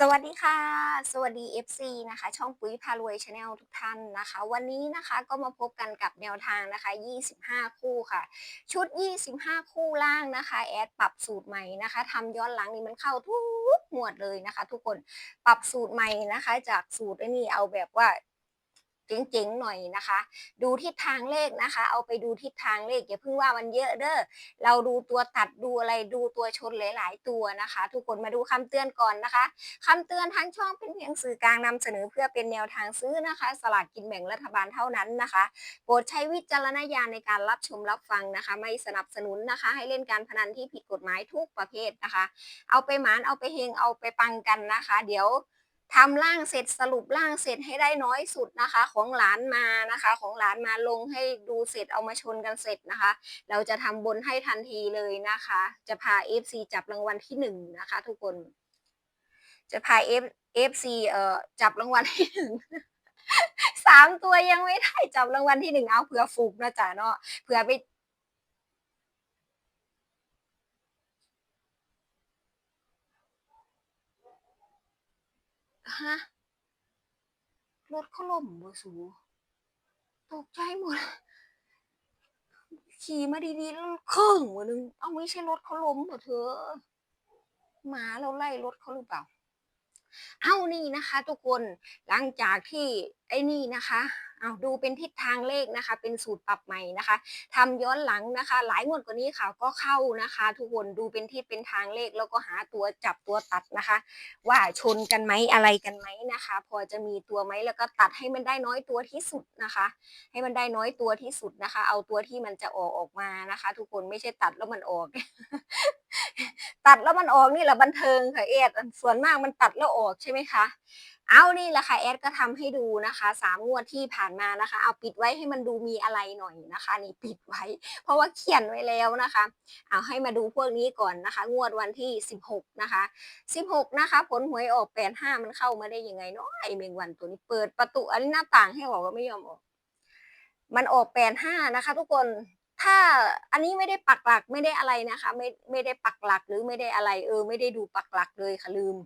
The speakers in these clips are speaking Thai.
สวัสดีค่ะ สวัสดี FC นะคะ ช่องปุ๋ยพารวยชาแนลทุกท่านนะคะ วันนี้นะคะก็มาพบกันกับแนวทางนะคะ 25 คู่ค่ะ ชุด 25 คู่ล่างนะคะ แอดปรับสูตรใหม่นะคะทำย้อนหลังนี่มันเข้าทุกหมวดเลยนะคะ ทุกคนปรับสูตรใหม่นะคะ จากสูตรนี่เอาแบบว่า เจ๋งๆหน่อยนะคะ ดูทิศทางเลขนะคะ เอาไปดูทิศทางเลขอย่าเพิ่งว่ามันเยอะเด้อเราดูตัวตัดดูอะไรดูตัวชนหลาย ๆ ตัวนะคะ ทุกคนมาดูคำเตือนก่อนนะคะคำเตือนทั้งช่องเป็นเพียงสื่อกลางนำเสนอเพื่อเป็นแนวทางซื้อนะคะ สลากกินแบ่งรัฐบาลเท่านั้นนะคะ โปรดใช้วิจารณญาณในการรับชมรับฟังนะคะ ไม่สนับสนุนนะคะ ให้เล่นการพนันที่ผิดกฎหมายทุกประเภทนะคะ เอาไปหมานเอาไปเฮงเอาไปปังกันนะคะ เดี๋ยว ทำร่างเสร็จสรุปร่างเสร็จให้ได้น้อยสุดนะคะ ของหลานมานะคะ ของหลานมาลงให้ดูเสร็จเอามาชนกันเสร็จนะคะ เราจะทำบนให้ทันทีเลยนะคะ จะพา FC จับรางวัลที่หนึ่งนะคะ ทุกคน จะพา F FC เอ่อจับรางวัลที่หนึ่งสามตัวยังไม่ได้จับรางวัลที่หนึ่งเอาเผื่อฟุกนะจ๊ะเนาะเผื่อไป ฮะ รถเขาล่มบ่สูตกใจหมด ขี่มาดีๆแล้วเครื่องหัวนึง เอาไม่ใช่รถเขาล้มเหรอเธอ หมาเราไล่รถเขาหรือเปล่า เอานี่นะคะ ทุกคน หลังจากที่ไอ้นี่นะคะ เอาดูเป็นทิศทางเลขนะคะ เป็นสูตรปรับใหม่นะคะทำย้อนหลังนะคะ หลายงวดกว่านี้ค่ะก็เข้านะคะ ทุกคนดูเป็นทิศเป็นทางเลข แล้วก็หาตัวจับตัวตัดนะคะ ว่าชนกันไหมอะไรกันไหมนะคะ พอจะมีตัวไหมแล้วก็ตัดให้มันได้น้อยตัวที่สุดนะคะ ให้มันได้น้อยตัวที่สุดนะคะ เอาตัวที่มันจะออกออกมานะคะ ทุกคนไม่ใช่ตัดแล้วมันออกตัดแล้วมันออกนี่แหละบันเทิงค่ะเอดส่วนมากมันตัดแล้วออกใช่ไหมคะ เอานี่แหละค่ะแอดก็ทำให้ดูนะคะสามงวดที่ผ่านมานะคะ เอาปิดไว้ให้มันดูมีอะไรหน่อยนะคะ นี่ปิดไว้ เพราะว่าเขียนไว้แล้วนะคะ เอาให้มาดูพวกนี้ก่อนนะคะ งวดวันที่ 16 นะคะ 16 นะคะ ผลหวยออก 85 มันเข้ามาได้ยังไงเนาะไอเมงวันตัวนี้เปิดประตูอันนี้หน้าต่างให้ออกก็ไม่ยอมออก มันออก 85 นะคะ ทุกคนถ้าอันนี้ไม่ได้ปักหลักไม่ได้อะไรนะคะ ไม่ไม่ได้ปักหลักหรือไม่ได้อะไร เออ ไม่ได้ดูปักหลักเลยค่ะลืม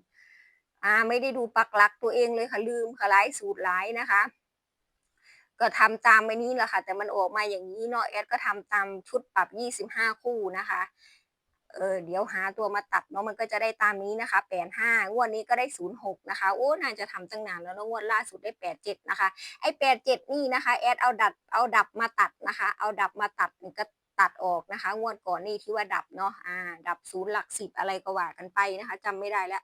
อ่าไม่ได้ดูปักหลักตัวเองเลยค่ะลืมค่ะหลายสูตรหลายนะคะ ก็ทำตามไปนี้แหละค่ะ แต่มันออกมาอย่างนี้เนาะแอดก็ทำตามชุดปรับ25คู่นะคะเออเดี๋ยวหาตัวมาตัดเนาะมันก็จะได้ตามนี้นะคะ85งวดนี้ก็ได้06นะคะโอ้น่าจะทำตั้งนานแล้วนะงวดล่าสุดได้87นะคะไอ้87นี่นะคะแอดเอาดับเอาดับมาตัดนะคะ เอาดับมาตัดก็ตัดออกนะคะ งวดก่อนนี่ที่ว่าดับเนาะอ่าดับศูนย์หลักสิบอะไรก็ว่ากันไปนะคะจำไม่ได้แล้ว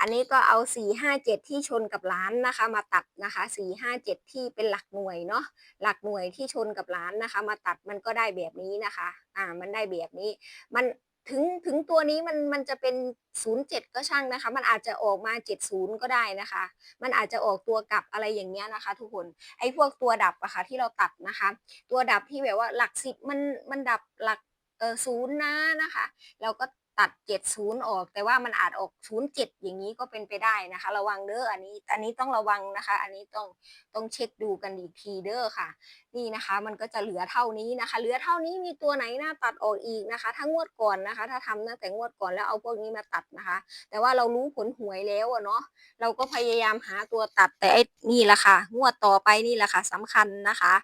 อันนี้ก็เอา 457 ที่ชนกับล้านนะคะ มาตัดนะคะ 457 ที่เป็นหลักหน่วยเนาะหลักหน่วยที่ชนกับล้านนะคะ มาตัดมันก็ได้แบบนี้นะคะ อ่า มันได้แบบนี้ มันถึงถึงตัวนี้มันมันจะเป็น 07 ก็ช่างนะคะ มันอาจจะออกมา 70 ก็ได้นะคะ มันอาจจะออกตัวกลับอะไรอย่างเงี้ยนะคะ ทุกคนไอ้พวกตัวดับอะค่ะที่เราตัดนะคะ ตัวดับที่แบบว่าหลักสิบมันมันดับหลักเออศูนย์นะนะคะ เราก็ ตัด70ออก แต่ว่ามันอาจออก07อย่างนี้ก็เป็นไปได้นะคะ ระวังเด้ออันนี้อันนี้ต้องระวังนะคะ อันนี้ต้องต้องเช็คดูกันอีกทีเด้อค่ะ นี่นะคะ มันก็จะเหลือเท่านี้นะคะ เหลือเท่านี้มีตัวไหนน่าตัดออกอีกนะคะ ถ้างวดก่อนนะคะ ถ้าทำตั้งแต่งวดก่อนแล้วเอาพวกนี้มาตัดนะคะ แต่ว่าเรารู้ผลหวยแล้วอะเนาะเราก็พยายามหาตัวตัดแต่ไอ้นี่แหละค่ะ งวดต่อไปนี่แหละค่ะสำคัญนะคะ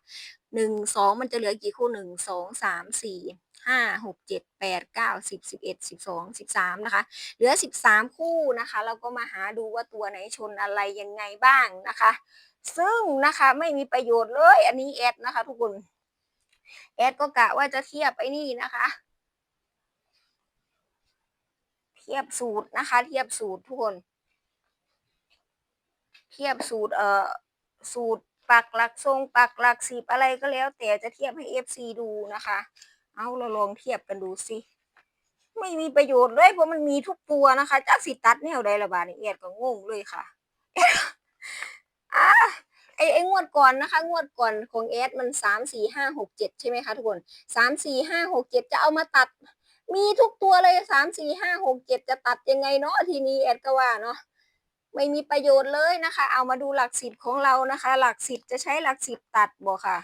หนึ่งสองมันจะเหลือกี่คู่หนึ่งสองสามสี่ ห้าหกเจ็ดแปดเก้าสิบสิบเอ็ดสิบสองสิบสามนะคะเหลือสิบสามคู่นะคะ เราก็มาหาดูว่าตัวไหนชนอะไรยังไงบ้างนะคะ ซึ่งนะคะไม่มีประโยชน์เลย อันนี้แอดนะคะ ทุกคนแอดก็กะว่าจะเทียบไอ้นี่นะคะ เทียบสูตรนะคะ เทียบสูตรทุกคน เทียบสูตรเอ่อสูตรปักหลักทรงปักหลักสิบอะไรก็แล้ว แต่จะเทียบให้ FC ดูนะคะ เอาเราลองเทียบกันดูสิไม่มีประโยชน์เลยเพราะมันมีทุกตัวนะคะจักสิตัดแนวใดละบาดนี่เอียดก็งงเลยค่ะอะไอ้ไอ้งวดก่อนนะคะ งวดก่อนของเอสมันสามสี่ห้าหกเจ็ดใช่ไหมคะทุกคนสามสี่ห้าหกเจ็ดจะเอามาตัด มีทุกตัวเลยสามสี่ห้าหกเจ็ดจะตัดยังไงเนาะทีนี้เอสก็ว่าเนาะไม่มีประโยชน์เลยนะคะ เอามาดูหลักสิบของเรานะคะ หลักสิบจะใช้หลักสิบตัดบอกค่ะ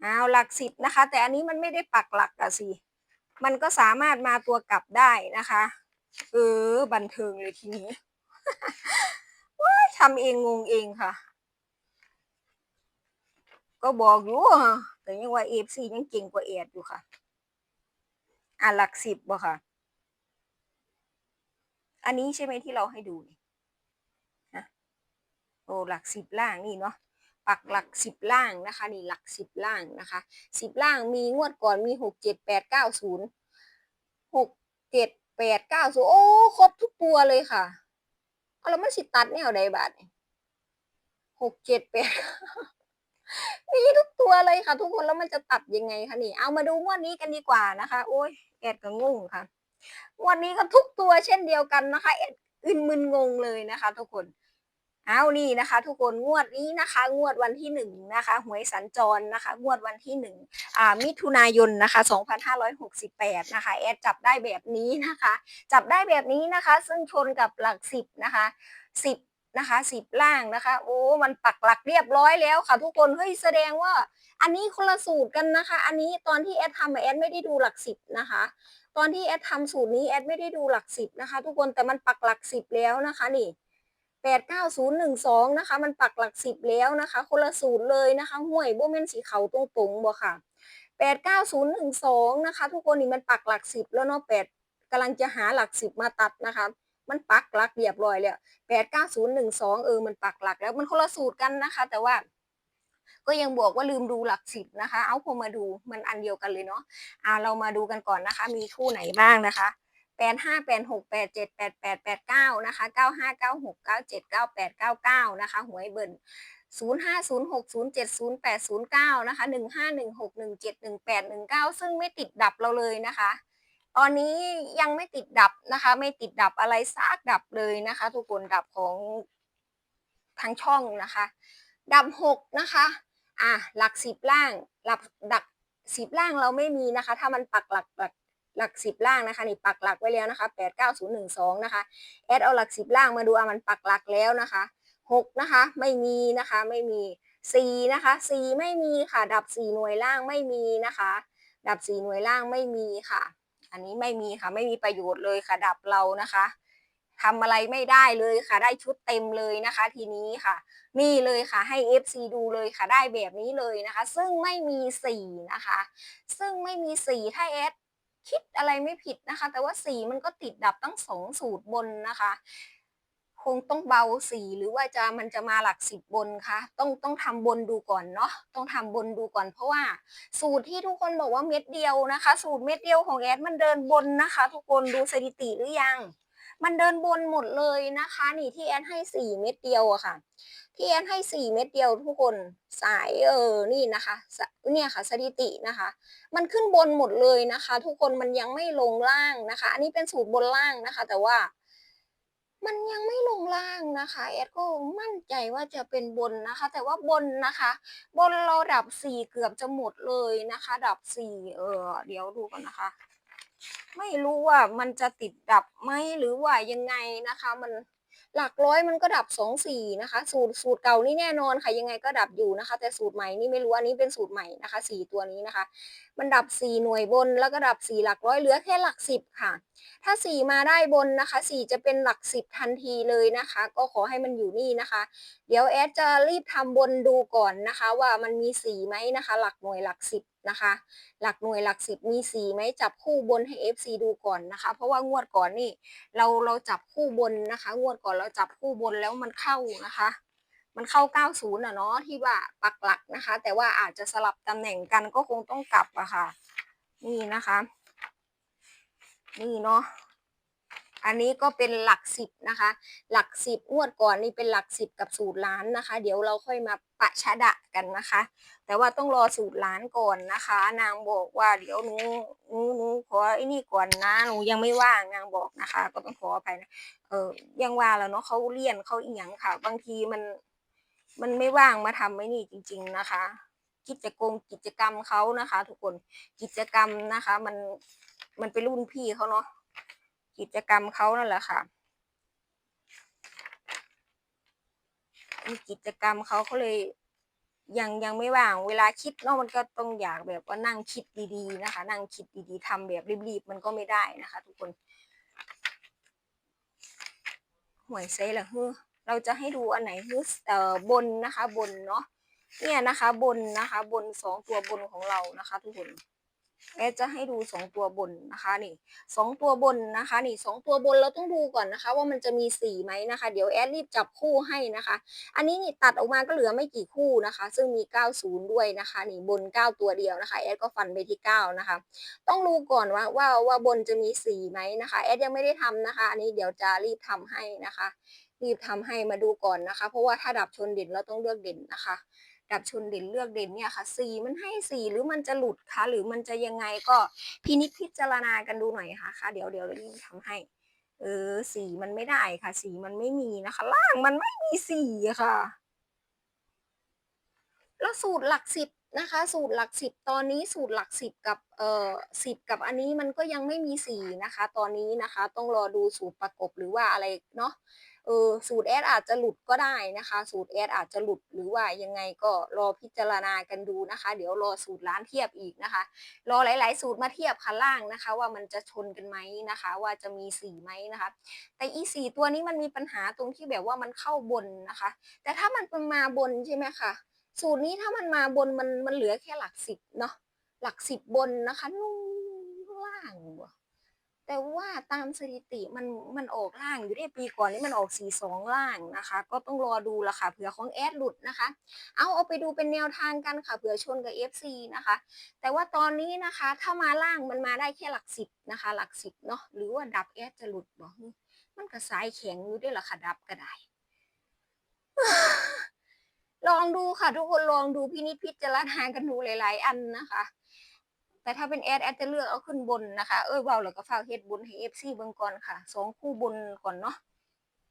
เอาหลักสิบนะคะ แต่อันนี้มันไม่ได้ปักหลักอะสิ มันก็สามารถมาตัวกลับได้นะคะ เออ บันเทิงเลยทีนี้ว้าทำเองงงเองค่ะ ก็บอกอยู่อะแต่ยังว่าเอฟซียังเก่งกว่าเอดอยู่ค่ะ อะหลักสิบบ่ค่ะ อันนี้ใช่ไหมที่เราให้ดูนี่นะโอ้หลักสิบล่างนี่เนาะ ปักหลักสิบล่างนะคะนี่หลักสิบล่างนะคะสิบล่างมีงวดก่อนมีหกเจ็ดแปดเก้าศูนย์หกเจ็ดแปดเก้าศูนย์โอ้ครบทุกตัวเลยค่ะเอาแล้วมันสิตัดแนวใดบาทหกเจ็ดแปดมีทุกตัวเลยค่ะ ทุกคนแล้วมันจะตัดยังไงคะนี่ เอามาดูงวดนี้กันดีกว่านะคะ โอ้ยแอดก็งงค่ะงวดนี้ก็ทุกตัวเช่นเดียวกันนะคะแอดอึนมึนงงเลยนะคะ ทุกคน เอานี่นะคะ ทุกคนงวดนี้นะคะ งวดวันที่หนึ่งนะคะหวยสัญจรนะคะ งวดวันที่หนึ่งอ่ามิถุนายนนะคะ2568นะคะแอดจับได้แบบนี้นะคะ จับได้แบบนี้นะคะ ซึ่งชนกับหลักสิบนะคะสิบนะคะสิบล่างนะคะ โอ้มันปักหลักเรียบร้อยแล้วค่ะ ทุกคนเฮ้ยแสดงว่า อันนี้คนละสูตรกันนะคะ อันนี้ตอนที่แอดทำแอดไม่ได้ดูหลักสิบนะคะตอนที่แอดทำสูตรนี้แอดไม่ได้ดูหลักสิบนะคะ ทุกคนแต่มันปักหลักสิบแล้วนะคะนี่ แปดเก้าศูนย์หนึ่งสองนะคะ มันปักหลักสิบแล้วนะคะ คนละสูตรเลยนะคะห่วยโบเมนสีเขาตรงตรงๆบ่ค่ะแปดเก้าศูนย์หนึ่งสองนะคะ ทุกคนนี่มันปักหลักสิบแล้วเนาะแปดกำลังจะหาหลักสิบมาตัดนะคะมันปักหลักเรียบร้อยแล้วแปดเก้าศูนย์หนึ่งสองเออ มันปักหลักแล้ว มันคนละสูตรกันนะคะ แต่ว่า ก็ยังบอกว่าลืมดูหลักสิบนะคะ เอาพอมาดูมันอันเดียวกันเลยเนาะ อ่า เรามาดูกันก่อนนะคะ มีคู่ไหนบ้างนะคะ แปดห้าแปดหกแปดเจ็ดแปดแปดแปดเก้านะคะเก้าห้าเก้าหกเก้าเจ็ดเก้าแปดเก้าเก้านะคะหวยเบิ่นศูนย์ห้าศูนย์หกศูนย์เจ็ดศูนย์แปดศูนย์เก้านะคะหนึ่งห้าหนึ่งหกหนึ่งเจ็ดหนึ่งแปดหนึ่งเก้าซึ่งไม่ติดดับเราเลยนะคะ ตอนนี้ยังไม่ติดดับนะคะ ไม่ติดดับอะไรซากดับเลยนะคะ ทุกคนดับของทางช่องนะคะ ดับหกนะคะ อะหลักสิบล่าง หลักดักสิบล่างเราไม่มีนะคะ ถ้ามันปักหลักหลัก หลักสิบล่างนะคะนี่ปักหลักไว้แล้วนะคะแปดเก้าศูนย์หนึ่งสองนะคะแอดเอาหลักสิบล่างมาดูอะมันปักหลักแล้วนะคะหกนะคะไม่มีนะคะไม่มีสี่นะคะสี่ไม่มีค่ะดับสี่หน่วยล่างไม่มีนะคะ ดับสี่หน่วยล่างไม่มีค่ะ อันนี้ไม่มีค่ะไม่มีประโยชน์เลยค่ะดับเรานะคะทำอะไรไม่ได้เลยค่ะ ได้ชุดเต็มเลยนะคะ ทีนี้ค่ะ นี่เลยค่ะให้ FC ดูเลยค่ะได้แบบนี้เลยนะคะ ซึ่งไม่มีสีนะคะ ซึ่งไม่มีสีถ้าเอส คิดอะไรไม่ผิดนะคะ แต่ว่าสีมันก็ติดดับตั้งสองสูตรบนนะคะ คงต้องเบาสีหรือว่าจะมันจะมาหลักสิบบนคะต้องต้องทำบนดูก่อนเนาะต้องทำบนดูก่อน เพราะว่า สูตรที่ทุกคนบอกว่าเม็ดเดียวนะคะ สูตรเม็ดเดียวของแอดมันเดินบนนะคะ ทุกคนดูสถิติหรือยัง มันเดินบนหมดเลยนะคะ นี่ที่แอนให้สี่เม็ดเดียวอะค่ะ ที่แอนให้สี่เม็ดเดียวทุกคนสายเออนี่นะคะเนี่ยค่ะสถิตินะคะ มันขึ้นบนหมดเลยนะคะ ทุกคนมันยังไม่ลงล่างนะคะ อันนี้เป็นสูตรบนล่างนะคะ แต่ว่ามันยังไม่ลงล่างนะคะแอดก็มั่นใจว่าจะเป็นบนนะคะ แต่ว่าบนนะคะ บนเราดับสี่เกือบจะหมดเลยนะคะ ดับสี่เออเดี๋ยวดูกันนะคะ ไม่รู้ว่ามันจะติดดับไหมหรือว่ายังไงนะคะ มันหลักร้อยมันก็ดับสองสี่นะคะ สูตรสูตรเก่านี่แน่นอนค่ะยังไงก็ดับอยู่นะคะ แต่สูตรใหม่นี่ไม่รู้อันนี้เป็นสูตรใหม่นะคะสี่ตัวนี้นะคะ มันดับสี่หน่วยบนแล้วก็ดับสี่หลักร้อยเหลือแค่หลักสิบค่ะ ถ้าสี่มาได้บนนะคะสี่จะเป็นหลักสิบทันทีเลยนะคะ ก็ขอให้มันอยู่นี่นะคะ เดี๋ยวแอดจะรีบทำบนดูก่อนนะคะ ว่ามันมีสีไหมนะคะ หลักหน่วยหลักสิบนะคะ หลักหน่วยหลักสิบมีสีไหมจับคู่บนให้ FC ดูก่อนนะคะ เพราะว่างวดก่อนนี่เราเราจับคู่บนนะคะ งวดก่อนเราจับคู่บนแล้วมันเข้านะคะ มันเข้า 90อะเนาะที่ว่าปักหลักนะคะ แต่ว่าอาจจะสลับตำแหน่งกันก็คงต้องกลับอะค่ะ นี่นะคะ นี่เนาะอันนี้ก็เป็นหลักสิบนะคะ หลักสิบงวดก่อนนี่เป็นหลักสิบกับสูตรล้านนะคะ เดี๋ยวเราค่อยมาปะชะดะกันนะคะ แต่ว่าต้องรอสูตรล้านก่อนนะคะ นางบอกว่าเดี๋ยวหนูหนูหนูขอไอ้นี่ก่อนนะหนูยังไม่ว่างนางบอกนะคะ ก็ต้องขออภัยนะเออยังว่าแล้วเนาะเขาเลี่ยนเขาอีหยังค่ะ บางทีมัน มันไม่ว่างมาทำไม่นี่จริง ๆนะคะ กิจกรรมกิจกรรมเขานะคะ ทุกคนกิจกรรมนะคะ มันมันเป็นรุ่นพี่เขาเนาะกิจกรรมเขานั่นแหละค่ะมีกิจกรรมเขาเขาเลยยังยังไม่ว่างเวลาคิดเนาะมันก็ต้องอยากแบบว่านั่งคิดดีๆนะคะ นั่งคิดดีๆทำแบบรีบๆมันก็ไม่ได้นะคะ ทุกคนหวยเซละฮือ เราจะให้ดูอันไหนฮือเอ่อบนนะคะบนเนาะเนี่ยนะคะบนนะคะ บนสองตัวบนของเรานะคะ ทุกคนแอดจะให้ดูสองตัวบนนะคะนี่สองตัวบนนะคะ นี่สองตัวบนเราต้องดูก่อนนะคะ ว่ามันจะมีสีไหมนะคะ เดี๋ยวแอดรีบจับคู่ให้นะคะ อันนี้นี่ตัดออกมาก็เหลือไม่กี่คู่นะคะ ซึ่งมี 90 ด้วยนะคะ นี่บน 9 ตัวเดียวนะคะแอดก็ฟันไปที่ 9 นะคะ ต้องรู้ก่อนว่าว่าว่าบนจะมีสีไหมนะคะแอดยังไม่ได้ทำนะคะ อันนี้เดี๋ยวจะรีบทำให้นะคะ รีบทำให้มาดูก่อนนะคะ เพราะว่าถ้าดับชนเด่นเราต้องเลือกเด่นนะคะ ดับชนเด่นเลือกเด่นเนี่ยค่ะสีมันให้สีหรือมันจะหลุดคะหรือมันจะยังไงก็พินิจพิจารณากันดูหน่อยค่ะค่ะ เดี๋ยวเดี๋ยวรีบทำให้ เออสีมันไม่ได้ค่ะ สีมันไม่มีนะคะ ล่างมันไม่มีสีอะค่ะแล้วสูตรหลักสิบ นะคะ สูตรหลักสิบตอนนี้สูตรหลักสิบกับเอ่อสิบกับอันนี้มันก็ยังไม่มีสีนะคะ ตอนนี้นะคะต้องรอดูสูตรประกบหรือว่าอะไรเนาะเออสูตรแอดอาจจะหลุดก็ได้นะคะ สูตรแอดอาจจะหลุดหรือว่ายังไงก็รอพิจารณากันดูนะคะ เดี๋ยวรอสูตรร้านเทียบอีกนะคะ รอหลาย ๆ สูตรมาเทียบคันล่างนะคะ ว่ามันจะชนกันไหมนะคะ ว่าจะมีสีไหมนะคะ แต่อีสีตัวนี้มันมีปัญหาตรงที่แบบว่ามันเข้าบนนะคะ แต่ถ้ามันเป็นมาบนใช่ไหมคะ สูตรนี้ถ้ามันมาบนมันมันเหลือแค่หลักสิบเนาะหลักสิบบนนะคะนู่นล่างว่แต่ว่าตามสถิติมันมันออกล่างอยู่ได้ปีก่อนนี่มันออกสี่สองล่างนะคะ ก็ต้องรอดูละค่ะเผื่อของแอดหลุดนะคะ เอาเอาไปดูเป็นแนวทางกันค่ะเผื่อชนกับ FC นะคะ แต่ว่าตอนนี้นะคะ ถ้ามาล่างมันมาได้แค่หลักสิบนะคะ หลักสิบเนาะหรือว่าดับแอดจะหลุดบอกมันก็สายแข็งอยู่ด้วยล่ะค่ะดับก็ได้ ลองดูค่ะ ทุกคนลองดูพินิจพิจารณากันดูหลาย ๆ อันนะคะ แต่ถ้าเป็นแอดแอดจะเลือกเอาขึ้นบนนะคะ เออเบาแล้วก็ฝากเฮ็ดบุญให้เอฟซีเบิ่งก่อนค่ะสองคู่บนก่อนเนาะ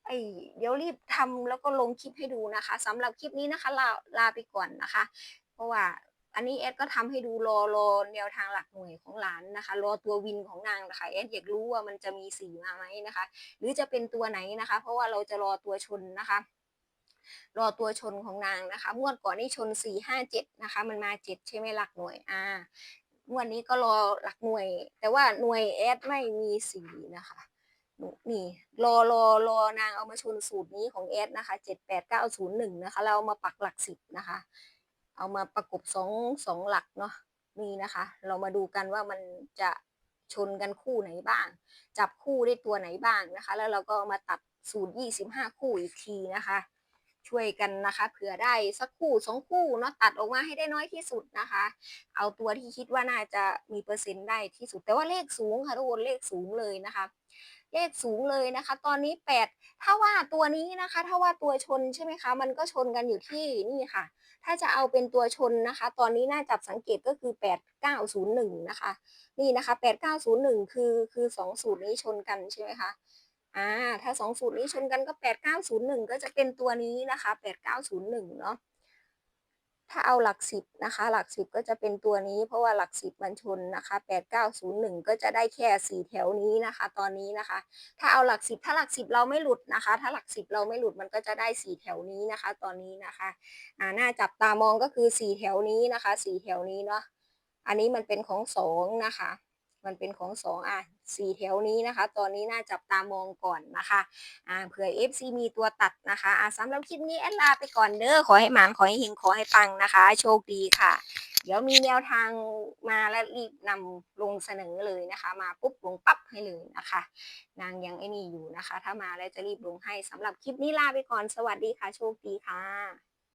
ไอเดี๋ยวรีบทำแล้วก็ลงคลิปให้ดูนะคะสำหรับคลิปนี้นะคะลาลาไปก่อนนะคะ เพราะว่าอันนี้แอดก็ทำให้ดูรอรอแนวทางหลักหน่วยของหลานนะคะ รอตัววินของนางนะคะแอดอยากรู้ว่ามันจะมีสีมาไหมนะคะ หรือจะเป็นตัวไหนนะคะ เพราะว่าเราจะรอตัวชนนะคะ รอตัวชนของนางนะคะงวดก่อนนี่ชนสี่ห้าเจ็ดนะคะมันมาเจ็ดใช่ไหมหลักหน่วยอ่างวดนี้ก็รอหลักหน่วย แต่ว่าหน่วยแอดไม่มีสีนะคะนี่รอรอรอนางเอามาชนสูตรนี้ของแอดนะคะเจ็ดแปดเก้าศูนย์หนึ่งนะคะเราเอามาปักหลักสิบนะคะ เอามาประกบสองสองหลักเนาะนี่นะคะ เรามาดูกันว่ามันจะชนกันคู่ไหนบ้าง จับคู่ได้ตัวไหนบ้างนะคะ แล้วเราก็ามาตัดสูตรยี่สิบห้าคู่อีกทีนะคะ ช่วยกันนะคะ เผื่อได้สักคู่สองคู่เนาะตัดออกมาให้ได้น้อยที่สุดนะคะ เอาตัวที่คิดว่าน่าจะมีเปอร์เซ็นต์ได้ที่สุด แต่ว่าเลขสูงค่ะทุกคนเลขสูงเลยนะคะ เลขสูงเลยนะคะ ตอนนี้แปดถ้าว่าตัวนี้นะคะ ถ้าว่าตัวชนใช่ไหมคะ มันก็ชนกันอยู่ที่นี่ค่ะ ถ้าจะเอาเป็นตัวชนนะคะ ตอนนี้น่าจับสังเกตก็คือแปดเก้าศูนย์หนึ่งนะคะ นี่นะคะแปดเก้าศูนย์หนึ่งคือคือสองสูตรนี้ชนกันใช่ไหมคะ อ่าถ้าสองสูตรนี้ชนกันก็แปดเก้าศูนย์หนึ่งก็จะเป็นตัวนี้นะคะแปดเก้าศูนย์หนึ่งเนาะถ้าเอาหลักสิบนะคะ หลักสิบก็จะเป็นตัวนี้ เพราะว่าหลักสิบมันชนนะคะแปดเก้าศูนย์หนึ่งก็จะได้แค่สี่แถวนี้นะคะ ตอนนี้นะคะ ถ้าเอาหลักสิบถ้าหลักสิบเราไม่หลุดนะคะ ถ้าหลักสิบเราไม่หลุดมันก็จะได้สี่แถวนี้นะคะ ตอนนี้นะคะอ่าน่าจับตามองก็คือสี่แถวนี้นะคะสี่แถวนี้เนาะอันนี้มันเป็นของสองนะคะ มันเป็นของสองอะสี่แถวนี้นะคะ ตอนนี้น่าจับตามองก่อนนะคะอ่าเผื่อ FC มีตัวตัดนะคะอ่าสำหรับคลิปนี้แอดลาไปก่อนเด้อขอให้หมานขอให้เฮงขอให้ปังนะคะ โชคดีค่ะ เดี๋ยวมีแนวทางมาแล้วรีบนำลงเสนอเลยนะคะ มาปุ๊บลงปั๊บให้เลยนะคะ นางยังไอ้นี่อยู่นะคะ ถ้ามาแล้วจะรีบลงให้สำหรับคลิปนี้ลาไปก่อนสวัสดีค่ะ โชคดีค่ะ